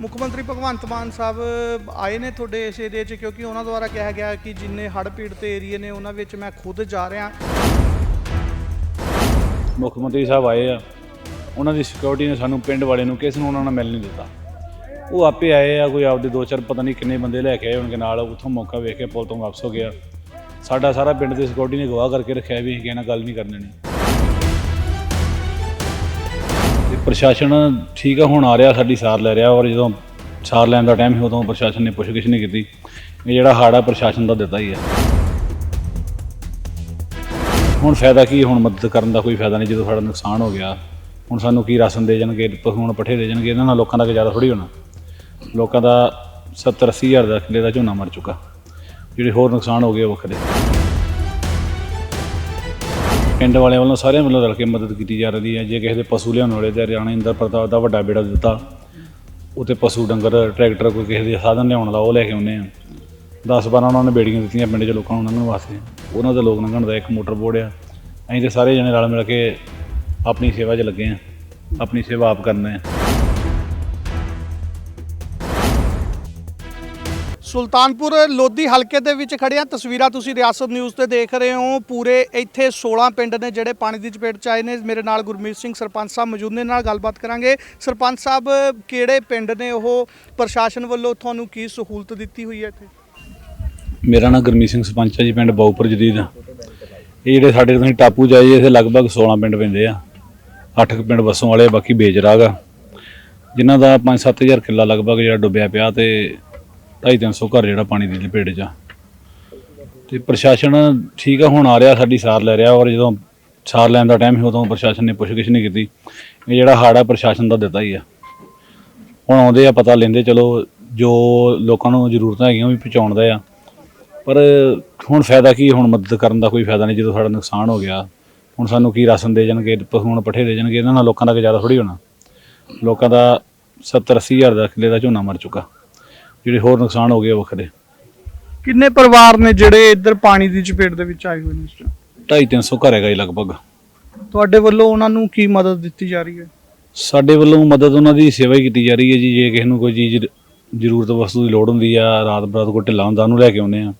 ਮੁੱਖ ਮੰਤਰੀ ਭਗਵੰਤ ਮਾਨ ਸਾਹਿਬ ਆਏ ਨੇ ਤੁਹਾਡੇ ਇਸ ਏਰੀਏ 'ਚ ਕਿਉਂਕਿ ਉਹਨਾਂ ਦੁਆਰਾ ਕਿਹਾ ਗਿਆ ਕਿ ਜਿੰਨੇ ਹੜ੍ਹ ਪੀੜਤ ਏਰੀਏ ਨੇ ਉਹਨਾਂ ਵਿੱਚ ਮੈਂ ਖੁਦ ਜਾ ਰਿਹਾ। ਮੁੱਖ ਮੰਤਰੀ ਸਾਹਿਬ ਆਏ ਆ। ਉਹਨਾਂ ਦੀ ਸਿਕਿਉਰਿਟੀ ਨੇ ਸਾਨੂੰ ਪਿੰਡ ਵਾਲੇ ਨੂੰ ਕਿਸ ਨੂੰ ਉਹਨਾਂ ਨਾਲ ਮਿਲ ਨਹੀਂ ਦਿੱਤਾ। ਉਹ ਆਪੇ ਆਏ ਆ, ਕੋਈ ਆਪਦੇ ਦੋ ਚਾਰ ਪਤਾ ਨਹੀਂ ਕਿੰਨੇ ਬੰਦੇ ਲੈ ਕੇ ਆਏ ਉਹਨਾਂ ਨਾਲ, ਉੱਥੋਂ ਮੌਕਾ ਵੇਖ ਕੇ ਪੁਲ ਤੋਂ ਵਾਪਸ ਹੋ ਗਿਆ ਸਾਡਾ ਸਾਰਾ ਪਿੰਡ ਦੀ ਸਿਕਿਉਰਿਟੀ ਨੇ ਗਵਾਹ ਕਰਕੇ ਰੱਖਿਆ ਵੀ ਅਸੀਂ ਕਿਸੇ ਨਾਲ ਗੱਲ ਨਹੀਂ ਕਰਨੀ। ਪ੍ਰਸ਼ਾਸਨ ਠੀਕ ਆ, ਹੁਣ ਆ ਰਿਹਾ, ਸਾਡੀ ਸਾਰ ਲੈ ਰਿਹਾ ਔਰ ਜਦੋਂ ਸਾਰ ਲੈਣ ਦਾ ਟਾਈਮ ਸੀ, ਉਦੋਂ ਪ੍ਰਸ਼ਾਸਨ ਨੇ ਪੁੱਛਗਿੱਛ ਨਹੀਂ ਕੀਤੀ। ਇਹ ਜਿਹੜਾ ਹਾੜਾ ਪ੍ਰਸ਼ਾਸਨ ਦਾ ਦਿੱਤਾ ਹੀ ਹੈ ਹੁਣ ਫਾਇਦਾ ਕੀ, ਹੁਣ ਮਦਦ ਕਰਨ ਦਾ ਕੋਈ ਫਾਇਦਾ ਨਹੀਂ, ਜਦੋਂ ਸਾਡਾ ਨੁਕਸਾਨ ਹੋ ਗਿਆ, ਹੁਣ ਸਾਨੂੰ ਕੀ ਰਾਸ਼ਨ ਦੇ ਜਾਣਗੇ ਪ- ਹੁਣ ਪੱਠੇ ਦੇ ਜਾਣਗੇ, ਇਹਨਾਂ ਨਾਲ ਲੋਕਾਂ ਦਾ ਗੁਜ਼ਾਰਾ ਥੋੜੀ ਹੋਣਾ। ਲੋਕਾਂ ਦਾ 70 80 ਹਜ਼ਾਰ ਦਾ ਕਿੱਲੇ ਦਾ ਝੋਨਾ ਮਰ ਚੁੱਕਾ। ਜਿਹੜੇ ਹੋਰ ਨੁਕਸਾਨ ਹੋ ਗਏ ਉਹ ਵੱਖਰੇ। ਪਿੰਡ ਵਾਲਿਆਂ ਵੱਲੋਂ ਸਾਰਿਆਂ ਵੱਲੋਂ ਰਲ ਕੇ ਮਦਦ ਕੀਤੀ ਜਾ ਰਹੀ ਹੈ। ਜੇ ਕਿਸੇ ਦੇ ਪਸ਼ੂ ਲਿਆਉਣ ਵਾਲੇ ਤੇ ਹਰਿਆਣਾ ਇੰਦਰ ਪ੍ਰਤਾਪ ਦਾ ਵੱਡਾ ਬੇੜਾ ਦਿੱਤਾ ਉਤੇ ਪਸ਼ੂ ਡੰਗਰ, ਟਰੈਕਟਰ ਕੋਈ ਕਿਸੇ ਦੇ ਸਾਧਨ ਲਿਆਉਣ ਵਾਲਾ ਉਹ ਲੈ ਕੇ ਆਉਂਦੇ ਆ। 10 12 ਉਹਨਾਂ ਨੇ ਬੇੜੀਆਂ ਦਿੱਤੀਆਂ ਪਿੰਡ 'ਚ ਲੋਕਾਂ ਨੂੰ ਉਹਨਾਂ ਨੂੰ ਵਾਸਤੇ। ਉਹਨਾਂ ਦੇ ਲੋਕ ਲੰਘਣ ਦਾ ਇੱਕ ਮੋਟਰ ਬੋਰਡ ਆ। ਅਸੀਂ ਤੇ ਸਾਰੇ ਜਣੇ ਰਲ ਮਿਲ ਕੇ ਆਪਣੀ ਸੇਵਾ 'ਚ ਲੱਗੇ ਆ। ਆਪਣੀ ਸੇਵਾ ਆਪ ਕਰਨਾ ਹੈ। ਸੁਲਤਾਨਪੁਰ ਲੋਧੀ ਹਲਕੇ ਦੇ ਵਿੱਚ ਖੜੇ ਆ। ਤਸਵੀਰਾਂ ਤੁਸੀਂ ਰਿਆਸਤ ਨਿਊਜ਼ ਤੇ ਦੇਖ ਰਹੇ ਹੋ। ਪੂਰੇ ਇੱਥੇ 16 ਪਿੰਡ ਨੇ ਜਿਹੜੇ ਪਾਣੀ ਦੀ ਚਪੇਟ ਚ ਆਏ ਨੇ। ਮੇਰੇ ਨਾਲ ਗੁਰਮੀਤ ਸਿੰਘ ਸਰਪੰਚ ਸਾਹਿਬ ਮੌਜੂਦ ਨੇ। ਨਾਲ ਗੱਲਬਾਤ ਕਰਾਂਗੇ। ਸਰਪੰਚ ਸਾਹਿਬ, ਕਿਹੜੇ ਪਿੰਡ ਨੇ ਉਹ? ਪ੍ਰਸ਼ਾਸਨ ਵੱਲੋਂ ਤੁਹਾਨੂੰ ਕੀ ਸਹੂਲਤ ਦਿੱਤੀ ਹੋਈ ਹੈ ਇੱਥੇ? ਮੇਰਾ ਨਾਮ ਗੁਰਮੀਤ ਸਿੰਘ ਸਰਪੰਚ ਹੈ ਜੀ, ਪਿੰਡ ਬਾਉਪੁਰ ਜਦੀਦ ਇਹ ਜਿਹੜੇ ਸਾਡੇ ਤੁਸੀਂ ਟਾਪੂ ਜਾਈਏ ਇੱਥੇ ਲਗਭਗ 16 ਪਿੰਡ ਪੈਂਦੇ ਆ। 8 ਪਿੰਡ ਵਸੋਂ ਵਾਲੇ, ਬਾਕੀ ਬੇਜਰਾਗ ਆ। ਜਿਨ੍ਹਾਂ ਦਾ 5-7000 ਕਿੱਲਾ ਲਗਭਗ ਜਿਹੜਾ ਡੁੱਬਿਆ ਪਿਆ ਤੇ 250 ਘਰ ਜਿਹੜਾ ਪਾਣੀ ਦੀ ਲਪੇਟ 'ਚ ਆ। ਤੇ ਪ੍ਰਸ਼ਾਸਨ ਠੀਕ ਆ, ਹੁਣ ਆ ਰਿਹਾ, ਸਾਡੀ ਸਾਰ ਲੈ ਰਿਹਾ ਔਰ ਜਦੋਂ ਸਾਰ ਲੈਣ ਦਾ ਟਾਈਮ ਸੀ, ਉਦੋਂ ਪ੍ਰਸ਼ਾਸਨ ਨੇ ਪੁੱਛਗਿੱਛ ਨਹੀਂ ਕੀਤੀ। ਇਹ ਜਿਹੜਾ ਹਾੜਾ ਪ੍ਰਸ਼ਾਸਨ ਦਾ ਦਿੱਤਾ ਹੀ ਆ। ਹੁਣ ਆਉਂਦੇ ਆ, ਪਤਾ ਲੈਂਦੇ, ਚਲੋ ਜੋ ਲੋਕਾਂ ਨੂੰ ਜ਼ਰੂਰਤਾਂ ਹੈਗੀਆਂ, ਉਹ ਵੀ ਪਹੁੰਚਾਉਣ ਦਾ ਆ। ਪਰ ਹੁਣ ਫਾਇਦਾ ਕੀ, ਹੁਣ ਮਦਦ ਕਰਨ ਦਾ ਕੋਈ ਫਾਇਦਾ ਨਹੀਂ, ਜਦੋਂ ਸਾਡਾ ਨੁਕਸਾਨ ਹੋ ਗਿਆ, ਹੁਣ ਸਾਨੂੰ ਕੀ ਰਾਸ਼ਨ ਦੇ ਜਾਣਗੇ ਹੁਣ ਪੱਠੇ ਦੇ ਜਾਣਗੇ, ਇਹਨਾਂ ਨਾਲ ਲੋਕਾਂ ਦਾ ਗੁਜ਼ਾਰਾ ਥੋੜੀ ਹੋਣਾ। ਲੋਕਾਂ ਦਾ 70 80 ਹਜ਼ਾਰ ਦਾ ਕਿੱਲੇ ਦਾ ਝੋਨਾ ਮਰ ਚੁੱਕਾ। ਜਿਹੜੇ ਹੋਰ ਨੁਕਸਾਨ ਹੋ ਗਏ ਉਹ ਵੱਖਰੇ। ਕਿੰਨੇ ਪਰਿਵਾਰ ਨੇ ਜਿਹੜੇ ਇੱਧਰ ਪਾਣੀ ਦੀ ਚਪੇਟ ਦੇ ਵਿੱਚ ਆਏ ਹੋਏ ਨੇ ਇਸ time? 2.5 300 ਘਰ ਹੈਗਾ ਜੀ ਲਗਭਗ। ਤੁਹਾਡੇ ਵੱਲੋਂ ਉਹਨਾਂ ਨੂੰ ਕੀ ਮਦਦ ਦਿੱਤੀ ਜਾ ਰਹੀ ਹੈ? ਸਾਡੇ ਵੱਲੋਂ ਮਦਦ ਉਹਨਾਂ ਦੀ ਸੇਵਾ ਹੀ ਕੀਤੀ ਜਾ ਰਹੀ ਹੈ ਜੀ। ਜੇ ਕਿਸੇ ਨੂੰ ਕੋਈ ਚੀਜ਼ ਜ਼ਰੂਰਤ ਵਸਤੂ ਦੀ ਲੋੜ ਹੁੰਦੀ ਆ ਰਾਤ ਬਰਾਤ ਕੋਈ ਢਿੱਲਾ ਹੁੰਦਾ ਉਹਨੂੰ ਲੈ ਕੇ ਆਉਂਦੇ ਆ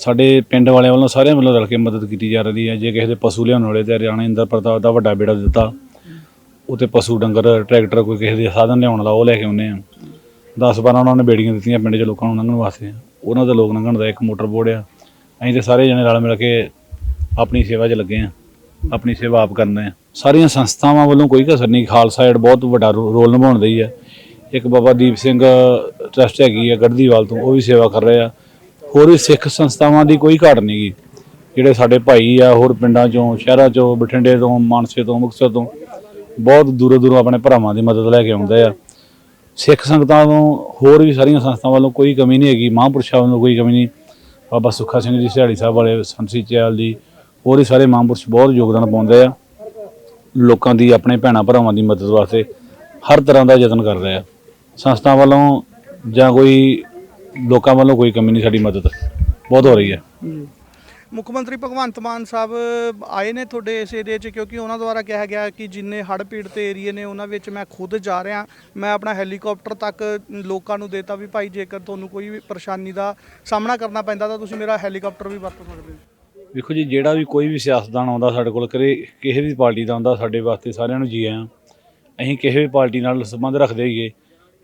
ਸਾਡੇ ਪਿੰਡ ਵਾਲਿਆਂ ਵੱਲੋਂ ਸਾਰਿਆਂ ਵੱਲੋਂ ਰਲ ਕੇ ਮਦਦ ਕੀਤੀ ਜਾ ਰਹੀ ਹੈ। ਜੇ ਕਿਸੇ ਦੇ ਪਸ਼ੂ ਲਿਆਉਣ ਵਾਲੇ ਤੇ ਹਰਿਆਣਾ ਇੰਦਰ ਪ੍ਰਤਾਪ ਦਾ ਵੱਡਾ ਬੇੜਾ ਦਿੱਤਾ ਉਤੇ ਪਸ਼ੂ ਡੰਗਰ ਟਰੈਕਟਰ ਕੋਈ ਕਿਸੇ ਦੇ ਸਾਧਨ ਲਿਆਉਣ ਵਾਲਾ ਉਹ ਲੈ ਕੇ ਆਉਂਦੇ ਆ 10 12 ਉਹਨਾਂ ਨੇ ਬੇੜੀਆਂ ਦਿੱਤੀਆਂ ਪਿੰਡ 'ਚ ਲੋਕਾਂ ਨੂੰ ਲੰਘਣ ਵਾਸਤੇ। ਉਹਨਾਂ ਦਾ ਲੋਕ ਲੰਘਣ ਦਾ ਇੱਕ ਮੋਟਰ ਬੋਰਡ ਆ। ਅਸੀਂ ਤੇ ਸਾਰੇ ਜਣੇ ਰਲ ਮਿਲ ਕੇ ਆਪਣੀ ਸੇਵਾ 'ਚ ਲੱਗੇ ਆ। ਆਪਣੀ ਸੇਵਾ ਆਪ ਕਰਨਾ ਹੈ ਸਾਰੀਆਂ ਸੰਸਥਾਵਾਂ ਵੱਲੋਂ ਕੋਈ ਕਸਰ ਨਹੀਂ। ਖਾਲਸਾ ਏਡ ਬਹੁਤ ਵੱਡਾ ਰੋ- ਰੋਲ ਨਿਭਾਉਣ ਦੀ ਹੈ ਇੱਕ ਬਾਬਾ ਦੀਪ ਸਿੰਘ ਟਰਸਟ ਹੈਗੀ ਹੈ ਗੜਦੀਵਾਲ ਤੋਂ, ਉਹ ਵੀ ਸੇਵਾ ਕਰ ਰਹੇ ਆ। ਹੋਰ ਵੀ ਸਿੱਖ ਸੰਸਥਾਵਾਂ ਦੀ ਕੋਈ ਘਾਟ ਨਹੀਂ ਗੀ। ਜਿਹੜੇ ਸਾਡੇ ਭਾਈ ਆ, ਹੋਰ ਪਿੰਡਾਂ ਚੋਂ, ਸ਼ਹਿਰਾਂ ਚੋਂ, ਬਠਿੰਡੇ ਤੋਂ, ਮਾਨਸੇ ਤੋਂ, ਮੁਕਤਸਰ ਤੋਂ, ਬਹੁਤ ਦੂਰੋਂ ਦੂਰੋਂ ਆਪਣੇ ਭਰਾਵਾਂ ਦੀ ਮਦਦ ਲੈ ਕੇ ਆਉਂਦੇ ਆ। ਸਿੱਖ ਸੰਗਤਾਂ ਤੋਂ ਹੋਰ ਵੀ ਸਾਰੀਆਂ ਸੰਸਥਾਵਾਂ ਵੱਲੋਂ ਕੋਈ ਕਮੀ ਨਹੀਂ ਹੈਗੀ, ਮਹਾਂਪੁਰਸ਼ਾਂ ਵੱਲੋਂ ਕੋਈ ਕਮੀ ਨਹੀਂ। ਬਾਬਾ ਸੁੱਖਾ ਸਿੰਘ ਜੀ, ਸਿਹਾੜੀ ਸਾਹਿਬ ਵਾਲੇ ਸੰਸੀ ਚਿਆਲ ਜੀ, ਹੋਰ ਵੀ ਸਾਰੇ ਮਹਾਂਪੁਰਸ਼ ਬਹੁਤ ਯੋਗਦਾਨ ਪਾਉਂਦੇ ਆ। ਲੋਕਾਂ ਦੀ, ਆਪਣੇ ਭੈਣਾਂ ਭਰਾਵਾਂ ਦੀ ਮਦਦ ਵਾਸਤੇ ਹਰ ਤਰ੍ਹਾਂ ਦਾ ਯਤਨ ਕਰ ਰਹੇ ਆ। ਸੰਸਥਾ ਵੱਲੋਂ ਜਾਂ ਕੋਈ ਲੋਕਾਂ ਵੱਲੋਂ ਕੋਈ ਕਮੀ ਨਹੀਂ, ਸਾਡੀ ਮਦਦ ਬਹੁਤ ਹੋ ਰਹੀ ਹੈ। ਮੁੱਖ ਮੰਤਰੀ ਭਗਵੰਤ ਮਾਨ ਸਾਹਿਬ ਆਏ ਨੇ ਤੁਹਾਡੇ ਇਸ ਏਰੀਏ 'ਚ ਕਿਉਂਕਿ ਉਹਨਾਂ ਦੁਆਰਾ ਕਿਹਾ ਗਿਆ ਕਿ ਜਿੰਨੇ ਹੜ੍ਹ ਪੀੜਤ ਏਰੀਏ ਨੇ ਉਹਨਾਂ ਵਿੱਚ ਮੈਂ ਖੁਦ ਜਾ ਰਿਹਾ, ਮੈਂ ਆਪਣਾ ਹੈਲੀਕਾਪਟਰ ਤੱਕ ਲੋਕਾਂ ਨੂੰ ਦੇਤਾ ਵੀ ਭਾਈ ਜੇਕਰ ਤੁਹਾਨੂੰ ਕੋਈ ਵੀ ਪਰੇਸ਼ਾਨੀ ਦਾ ਸਾਹਮਣਾ ਕਰਨਾ ਪੈਂਦਾ ਤਾਂ ਤੁਸੀਂ ਮੇਰਾ ਹੈਲੀਕਾਪਟਰ ਵੀ ਵਰਤ ਸਕਦੇ ਹੋ। ਵੇਖੋ ਜੀ, ਜਿਹੜਾ ਵੀ ਕੋਈ ਵੀ ਸਿਆਸਤਦਾਨ ਆਉਂਦਾ ਸਾਡੇ ਕੋਲ ਕਰੇ, ਕਿਸੇ ਵੀ ਪਾਰਟੀ ਦਾ ਆਉਂਦਾ, ਸਾਡੇ ਵਾਸਤੇ ਸਾਰਿਆਂ ਨੂੰ ਜੀ ਆਇਆਂ। ਅਸੀਂ ਕਿਸੇ ਵੀ ਪਾਰਟੀ ਨਾਲ ਸੰਬੰਧ ਰੱਖਦੇ ਹੀਏ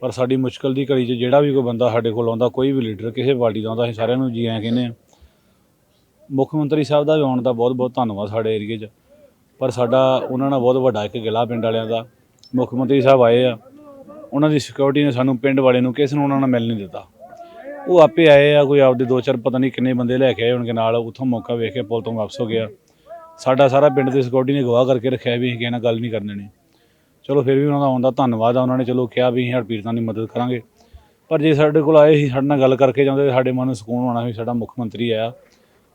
ਪਰ ਸਾਡੀ ਮੁਸ਼ਕਲ ਦੀ ਘੜੀ 'ਚ ਜਿਹੜਾ ਵੀ ਕੋਈ ਬੰਦਾ ਸਾਡੇ ਕੋਲ ਆਉਂਦਾ, ਕੋਈ ਵੀ ਲੀਡਰ ਕਿਸੇ ਪਾਰਟੀ ਦਾ ਆਉਂਦਾ, ਅਸੀਂ ਸਾਰਿਆਂ ਨੂੰ ਜੀ ਆਇਆਂ ਕਹਿੰਦੇ ਆ। ਮੁੱਖ ਮੰਤਰੀ ਸਾਹਿਬ ਦਾ ਵੀ ਆਉਣ ਦਾ ਬਹੁਤ ਬਹੁਤ ਧੰਨਵਾਦ ਸਾਡੇ ਏਰੀਏ 'ਚ। ਪਰ ਸਾਡਾ, ਉਹਨਾਂ ਨਾਲ ਬਹੁਤ ਵੱਡਾ ਇੱਕ ਗਿਲਾ ਪਿੰਡ ਵਾਲਿਆਂ ਦਾ। ਮੁੱਖ ਮੰਤਰੀ ਸਾਹਿਬ ਆਏ ਆ। ਉਹਨਾਂ ਦੀ ਸਿਕਿਉਰਿਟੀ ਨੇ ਸਾਨੂੰ ਪਿੰਡ ਵਾਲੇ ਨੂੰ ਕਿਸ ਨੂੰ ਉਹਨਾਂ ਨਾਲ ਮਿਲ ਨਹੀਂ ਦਿੱਤਾ। ਉਹ ਆਪੇ ਆਏ ਆ, ਕੋਈ ਆਪਦੇ ਦੋ ਚਾਰ ਪਤਾ ਨਹੀਂ ਕਿੰਨੇ ਬੰਦੇ ਲੈ ਕੇ ਆਏ ਉਹਨਾਂ ਨਾਲ, ਉੱਥੋਂ ਮੌਕਾ ਵੇਖ ਕੇ ਪੁਲ ਤੋਂ ਵਾਪਸ ਹੋ ਗਿਆ ਸਾਡਾ ਸਾਰਾ ਪਿੰਡ ਦੀ ਸਿਕਿਉਰਿਟੀ ਨੇ ਗਵਾਹ ਕਰਕੇ ਰੱਖਿਆ ਵੀ ਅਸੀਂ ਕਿਸੇ ਨਾਲ ਗੱਲ ਨਹੀਂ ਕਰਨ ਦੇਣੀ ਚਲੋ ਫਿਰ ਵੀ ਉਹਨਾਂ ਦਾ ਆਉਣ ਦਾ ਧੰਨਵਾਦ ਆ, ਉਹਨਾਂ ਨੇ ਚਲੋ ਕਿਹਾ ਵੀ ਅਸੀਂ ਹੜ੍ਹ ਪੀੜਤਾਂ ਦੀ ਮਦਦ ਕਰਾਂਗੇ। ਪਰ ਜੇ ਸਾਡੇ ਕੋਲ ਆਏ ਸੀ, ਸਾਡੇ ਨਾਲ ਗੱਲ ਕਰਕੇ ਜਾਂਦੇ, ਸਾਡੇ ਮਨ ਨੂੰ ਸਕੂਨ ਆਉਣਾ ਵੀ ਸਾਡਾ ਮੁੱਖ ਮੰਤਰੀ ਆਇਆ।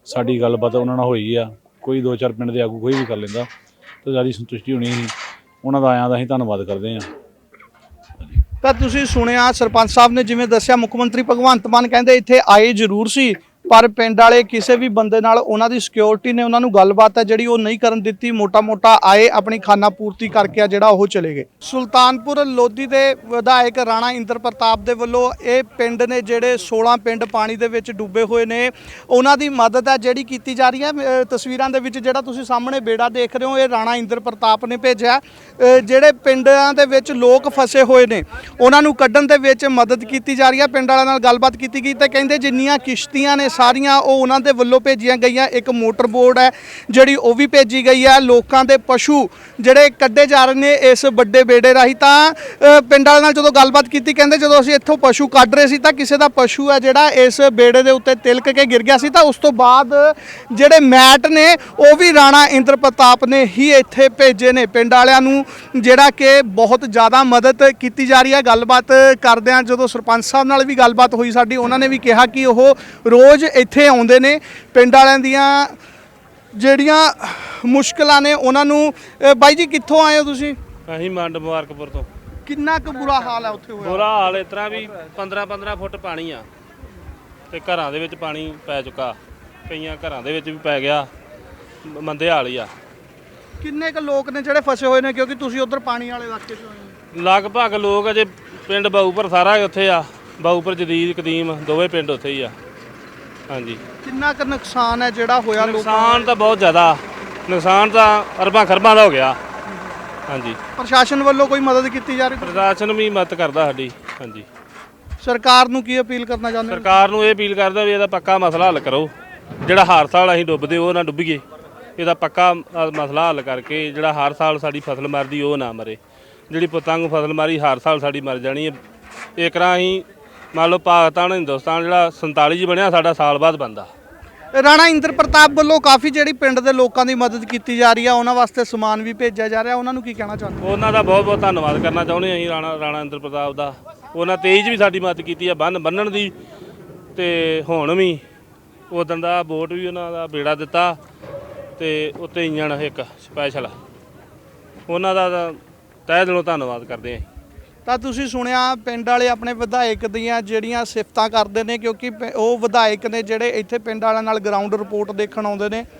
ਸਾਡੀ ਗੱਲਬਾਤ ਉਹਨਾਂ ਨਾਲ ਹੋਈ ਆ। ਕੋਈ ਦੋ ਚਾਰ ਪਿੰਡ ਦੇ ਆਗੂ ਕੋਈ ਵੀ ਕਰ ਲੈਂਦਾ, ਤਾਂ ਜ਼ਿਆਦਾ ਸੰਤੁਸ਼ਟੀ ਹੋਣੀ ਸੀ। ਉਹਨਾਂ ਦਾ ਆਇਆਂ ਦਾ ਅਸੀਂ ਧੰਨਵਾਦ ਕਰਦੇ ਹਾਂ। ਤਾਂ ਤੁਸੀਂ ਸੁਣਿਆ ਸਰਪੰਚ ਸਾਹਿਬ ਨੇ ਜਿਵੇਂ ਦੱਸਿਆ, ਮੁੱਖ ਮੰਤਰੀ ਭਗਵੰਤ ਮਾਨ ਕਹਿੰਦੇ ਇੱਥੇ ਆਏ ਜ਼ਰੂਰ ਸੀ। ਪਰ ਪਿੰਡ ਵਾਲੇ ਕਿਸੇ ਵੀ ਬੰਦੇ ਨਾਲ ਉਹਨਾਂ ਦੀ ਸਿਕਿਉਰਿਟੀ ਨੇ ਉਹਨਾਂ ਨੂੰ ਗੱਲਬਾਤ ਹੈ ਜਿਹੜੀ ਉਹ ਨਹੀਂ ਕਰਨ ਦਿੱਤੀ। ਮੋਟਾ-ਮੋਟਾ ਆਏ, ਆਪਣੀ ਖਾਨਾ ਪੂਰਤੀ ਕਰਕੇ ਆ ਜਿਹੜਾ ਉਹ ਚਲੇ ਗਏ। ਸੁਲਤਾਨਪੁਰ ਲੋਧੀ ਦੇ ਵਿਧਾਇਕ ਰਾਣਾ ਇੰਦਰ ਪ੍ਰਤਾਪ ਦੇ ਵੱਲੋਂ ਇਹ ਪਿੰਡ ਨੇ ਜਿਹੜੇ 16 ਪਿੰਡ ਪਾਣੀ ਦੇ ਵਿੱਚ ਡੁੱਬੇ ਹੋਏ ਨੇ, ਉਹਨਾਂ ਦੀ ਮਦਦ ਹੈ ਜਿਹੜੀ ਕੀਤੀ ਜਾ ਰਹੀ ਹੈ। ਤਸਵੀਰਾਂ ਦੇ ਵਿੱਚ ਜਿਹੜਾ ਤੁਸੀਂ ਸਾਹਮਣੇ ਬੇੜਾ ਦੇਖ ਰਹੇ ਹੋ, ਇਹ ਰਾਣਾ ਇੰਦਰ ਪ੍ਰਤਾਪ ਨੇ ਭੇਜਿਆ। ਜਿਹੜੇ ਪਿੰਡਾਂ ਦੇ ਵਿੱਚ ਲੋਕ ਫਸੇ ਹੋਏ ਨੇ, ਉਹਨਾਂ ਨੂੰ ਕੱਢਣ ਦੇ ਵਿੱਚ ਮਦਦ ਕੀਤੀ ਜਾ ਰਹੀ ਹੈ। ਪਿੰਡ ਵਾਲਿਆਂ ਨਾਲ ਗੱਲਬਾਤ ਕੀਤੀ ਗਈ ਤੇ ਕਹਿੰਦੇ ਜਿੰਨੀਆਂ ਕਿਸ਼ਤੀਆਂ ਨੇ ਸਾਰੀਆਂ ਉਹ ਉਹਨਾਂ ਦੇ ਵੱਲੋਂ ਭੇਜੀਆਂ ਗਈਆਂ। ਇੱਕ ਮੋਟਰ ਬੋਰਡ ਹੈ, ਜਿਹੜੀ ਉਹ ਵੀ ਭੇਜੀ ਗਈ ਹੈ। ਲੋਕਾਂ ਦੇ ਪਸ਼ੂ ਜਿਹੜੇ ਕੱਢੇ ਜਾ ਰਹੇ ਨੇ ਇਸ ਵੱਡੇ ਬੇੜੇ ਰਾਹੀਂ ਤਾਂ ਪਿੰਡ ਵਾਲਿਆਂ ਨਾਲ ਜਦੋਂ ਗੱਲਬਾਤ ਕੀਤੀ, ਕਹਿੰਦੇ ਜਦੋਂ ਅਸੀਂ ਇੱਥੋਂ ਪਸ਼ੂ ਕੱਢ ਰਹੇ ਸੀ ਤਾਂ ਕਿਸੇ ਦਾ ਪਸ਼ੂ ਹੈ ਜਿਹੜਾ ਇਸ ਬੇੜੇ ਦੇ ਉੱਤੇ ਤਿਲਕ ਕੇ ਗਿਰ ਗਿਆ ਸੀ। ਤਾਂ ਉਸ ਤੋਂ ਬਾਅਦ ਜਿਹੜੇ ਮੈਟ ਨੇ, ਉਹ ਵੀ ਰਾਣਾ ਇੰਦਰ ਪ੍ਰਤਾਪ ਨੇ ਹੀ ਇੱਥੇ ਭੇਜੇ ਨੇ। ਪਿੰਡ ਵਾਲਿਆਂ ਨੂੰ ਜਿਹੜਾ ਕਿ ਬਹੁਤ ਜ਼ਿਆਦਾ ਮਦਦ ਕੀਤੀ ਜਾ ਰਹੀ ਹੈ। ਗੱਲਬਾਤ ਕਰਦੇ ਆ ਜਦੋਂ ਸਰਪੰਚ ਸਾਹਿਬ ਨਾਲ ਵੀ ਗੱਲਬਾਤ ਹੋਈ ਸਾਡੀ, ਉਹਨਾਂ ਨੇ ਵੀ ਕਿਹਾ ਕਿ ਉਹ ਰੋਜ਼ ਇੱਥੇ ਆਉਂਦੇ ਨੇ। ਪਿੰਡ ਵਾਲਿਆਂ ਦੀਆਂ ਜਿਹੜੀਆਂ ਮੁਸ਼ਕਲਾਂ ਨੇ ਉਹਨਾਂ ਨੂੰ ਅ, ਬਾਈ ਜੀ ਕਿੱਥੋਂ ਆਏ ਹੋ ਤੁਸੀਂ? ਅਸੀਂ ਮੰਡ ਮੁਬਾਰਕਪੁਰ ਤੋਂ। ਕਿੰਨਾ ਕੁ ਬੁਰਾ ਹਾਲ ਹੈ ਉੱਥੇ ਹੋਇਆ? ਬੁਰਾ ਹਾਲ ਇਸ ਤਰ੍ਹਾਂ ਵੀ 15 15 ਫੁੱਟ ਪਾਣੀ ਆ। ਤੇ ਘਰਾਂ ਦੇ ਵਿੱਚ ਪਾਣੀ ਪੈ ਚੁੱਕਾ। ਕਈਆਂ ਘਰਾਂ ਦੇ ਵਿੱਚ ਵੀ ਪੈ ਗਿਆ। ਮ- ਮੰਦੇ ਹਾਲ ਹੀ ਆ। ਕਿੰਨੇ ਕੁ ਲੋਕ ਨੇ ਜਿਹੜੇ ਫਸੇ ਹੋਏ ਨੇ? ਕਿਉਂਕਿ ਤੁਸੀਂ ਉਧਰ ਪਾਣੀ ਵਾਲੇ ਇਲਾਕੇ 'ਚ ਹੋਏ ਹੋ। ਲਗਭਗ ਲੋਕ ਅਜੇ ਪਿੰਡ ਬਾਊਪੁਰ ਸਾਰਾ ਹੀ ਉੱਥੇ ਆ। ਬਾਊਪੁਰ ਜਦੀਦ ਕਦੀਮ ਦੋਵੇਂ ਪਿੰਡ ਉੱਥੇ ਹੀ ਆ। ਹਾਂਜੀ। ਕਿੰਨਾ ਕੁ ਨੁਕਸਾਨ ਹੈ ਜਿਹੜਾ ਹੋਇਆ ਲੋਕਾਂ ਨੁਕਸਾਨ ਤਾਂ ਬਹੁਤ ਜ਼ਿਆਦਾ। ਨੁਕਸਾਨ ਤਾਂ ਅਰਬਾਂ ਖਰਬਾਂ ਦਾ ਹੋ ਗਿਆ। ਹਾਂਜੀ। ਪ੍ਰਸ਼ਾਸਨ ਵੱਲੋਂ ਕੋਈ ਮਦਦ ਕੀਤੀ ਜਾ ਰਹੀ? ਪ੍ਰਸ਼ਾਸਨ ਵੀ ਮਦਦ ਕਰਦਾ ਸਾਡੀ। ਹਾਂਜੀ। ਸਰਕਾਰ ਨੂੰ ਕੀ ਅਪੀਲ ਕਰਨਾ ਚਾਹੁੰਦੇ ਹੋ? ਸਰਕਾਰ ਨੂੰ ਇਹ ਅਪੀਲ ਕਰਦਾ ਵੀ ਇਹਦਾ ਪੱਕਾ ਮਸਲਾ ਹੱਲ ਕਰੋ। ਜਿਹੜਾ ਹਰ ਸਾਲ ਅਸੀਂ ਡੁੱਬਦੇ ਉਹ ਨਾ ਡੁੱਬੀਏ। ਇਹਦਾ ਪੱਕਾ ਅ, ਮਸਲਾ ਹੱਲ ਕਰਕੇ ਜਿਹੜਾ ਹਰ ਸਾਲ ਸਾਡੀ ਫਸਲ ਮਰਦੀ ਉਹ ਨਾ ਮਰੇ। ਜਿਹੜੀ ਪਤੰਗ ਫਸਲ ਮਾਰੀ ਹਰ ਸਾਲ ਸਾਡੀ ਮਰ ਜਾਣੀ ਹੈ। ਏਕਰਾਂ ਅਸੀਂ ਮੰਨ ਲਓ ਪਾਕਿਸਤਾਨ ਹਿੰਦੁਸਤਾਨ ਜਿਹੜਾ 47 ਚ ਬਣਿਆ ਸਾਡਾ ਸਾਲ ਬਾਅਦ ਬੰਦਾ ਰਾਣਾ ਇੰਦਰ ਪ੍ਰਤਾਪ ਵੱਲੋਂ ਕਾਫੀ ਜਿਹੜੀ ਪਿੰਡ ਦੇ ਲੋਕਾਂ ਦੀ ਮਦਦ ਕੀਤੀ ਜਾ ਰਹੀ ਹੈ ਉਹਨਾਂ ਵਾਸਤੇ ਸਮਾਨ ਵੀ ਭੇਜਿਆ ਜਾ ਰਿਹਾ ਉਹਨਾਂ ਨੂੰ ਕੀ ਕਹਿਣਾ ਚਾਹੁੰਦੇ? ਉਹਨਾਂ ਦਾ ਬਹੁਤ ਬਹੁਤ ਧੰਨਵਾਦ ਕਰਨਾ ਚਾਹੁੰਦੇ ਅਸੀਂ ਰਾਣਾ ਰਾਣਾ ਇੰਦਰ ਪ੍ਰਤਾਪ ਦਾ। ਉਹਨਾਂ ਤੇਜ ਵੀ ਸਾਡੀ ਮਦਦ ਕੀਤੀ ਹੈ ਬੰਨ ਬੰਨਣ ਦੀ ਤੇ ਹੁਣ ਵੀ ਉਦੋਂ ਦਾ ਬੋਟ ਵੀ ਉਹਨਾਂ ਦਾ ਬੇੜਾ ਦਿੱਤਾ ਤੇ ਉੱਤੇ ਇੰਜਣ ਇੱਕ ਸਪੈਸ਼ਲ। ਉਹਨਾਂ ਦਾ ਤਹਿ ਦਿਲੋਂ ਧੰਨਵਾਦ ਕਰਦੇ ਹਾਂ ਤਾਂ ਤੁਸੀਂ ਸੁਣਿਆ ਪਿੰਡ ਵਾਲੇ ਆਪਣੇ ਵਿਧਾਇਕ ਦੀਆਂ ਜਿਹੜੀਆਂ ਸਿਫਤਾਂ ਕਰਦੇ ਨੇ ਕਿਉਂਕਿ ਪ- ਉਹ ਵਿਧਾਇਕ ਨੇ ਜਿਹੜੇ ਇੱਥੇ ਪਿੰਡ ਵਾਲਿਆਂ ਨਾਲ ਗਰਾਊਂਡ ਰਿਪੋਰਟ ਦੇਖਣ ਆਉਂਦੇ ਨੇ।